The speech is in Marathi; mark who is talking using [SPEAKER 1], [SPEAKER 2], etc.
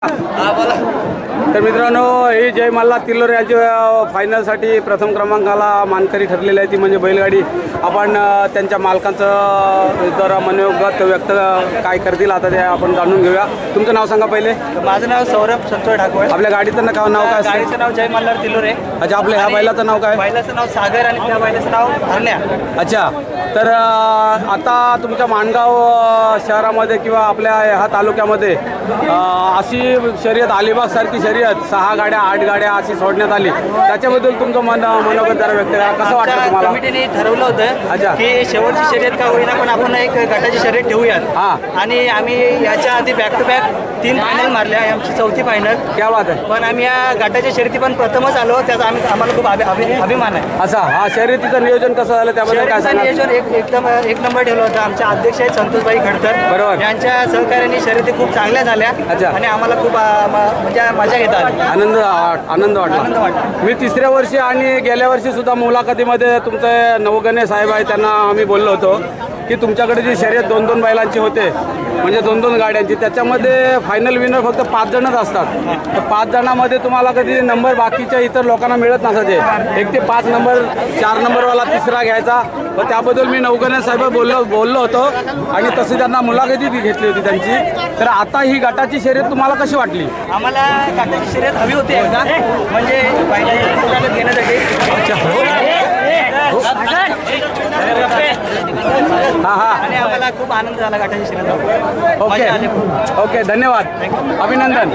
[SPEAKER 1] 啊完了。तर मित्रांनो ही जय मल्हार तिल्लोर यांच्या फायनलसाठी प्रथम क्रमांकाला मानकरी ठरलेली आहे ती म्हणजे बैलगाडी. आपण त्यांच्या मालकांचं जरा मनोगत व्यक्त काय करतील आता ते आपण जाणून घेऊया. तुमचं नाव सांगा पहिले.
[SPEAKER 2] माझं नाव सौरभ संतोष ढाकवळ
[SPEAKER 1] आपल्या गाडीचं नाव नाव काय
[SPEAKER 2] गाडीचं नाव जय मल्हार तिलोरे
[SPEAKER 1] अच्छा आपल्या ह्या बैलाचं नाव काय?
[SPEAKER 2] बैलाचं नाव सागर आणि त्या बैलाचं नाव हरण्या.
[SPEAKER 1] अच्छा तर आता तुमच्या माणगाव शहरामध्ये किंवा आपल्या ह्या तालुक्यामध्ये अशी शर्यत अलिबाग सारखी शर्यत सहा गाड्या आठ गाड्या अशी सोडण्यात आली. त्याच्याबद्दल तुमचं मन मनोगत जरा व्यक्त करा. कसं वाटतं
[SPEAKER 2] आमच्या
[SPEAKER 1] तुम्हाला?
[SPEAKER 2] कमिटीने ठरवलं
[SPEAKER 1] अच्छा.
[SPEAKER 2] होतं की शेवटची शर्यत का होईना पण आपण एक गटाची शर्यत ठेवूयात.
[SPEAKER 1] हा.
[SPEAKER 2] आणि आम्ही याच्या आधी बॅक टू बॅक तीन फायनल मारल्या ही आमची चौथी फायनल
[SPEAKER 1] क्या बात आहे
[SPEAKER 2] पण आम्ही या गटाच्या शर्यती पण प्रथमच आलो त्याचा आम्ही आम्हाला खूप अभि- अभि- अभिमान आहे.
[SPEAKER 1] असा हा शर्यतीचं नियोजन कसं झालं त्याबद्दल काय
[SPEAKER 2] शर्यतीचं
[SPEAKER 1] सांगा
[SPEAKER 2] नियोजन एक एकदम एक नंबर ठेवलं होतं. आमचे अध्यक्ष आहेत संतोषबाई खडतर.
[SPEAKER 1] बरोबर.
[SPEAKER 2] यांच्या सहकार्याने शर्यती खूप चांगल्या झाल्या
[SPEAKER 1] अच्छा.
[SPEAKER 2] आणि आम्हाला खूप म- म्हणजे मजा घेता आली.
[SPEAKER 1] आनंद आनंद वाटला.
[SPEAKER 2] आनंद वाटला.
[SPEAKER 1] मी तिसऱ्या वर्षी आणि गेल्या वर्षी सुद्धा मुलाखतीमध्ये तुमचे नवगणे साहेब आहे त्यांना आम्ही बोललो होतो. की तुमच्याकडे जी शर्यत दोन दोन बैलांची होते म्हणजे दोन दोन गाड्यांची त्याच्यामध्ये फायनल विनर फक्त पाच जणच असतात. तर पाच जणांमध्ये तुम्हाला कधी नंबर बाकीच्या इतर लोकांना मिळत नसायचे. एक ते पाच नंबर चार नंबरवाला तिसरा घ्यायचा. व त्याबद्दल मी नवगणे साहेब बोललो बोललो होतो. आणि तशी त्यांना मुलाखती घेतली होती त्यांची. तर आता ही गटाची शर्यत तुम्हाला कशी वाटली?
[SPEAKER 2] आम्हाला गटाची शर्यत हवी होती एकदा. म्हणजे पहिल्या घेण्यासाठी
[SPEAKER 1] हा हा
[SPEAKER 2] आणि आम्हाला खूप आनंद झाला शर्यत बघून.
[SPEAKER 1] ओके. ओके धन्यवाद अभिनंदन.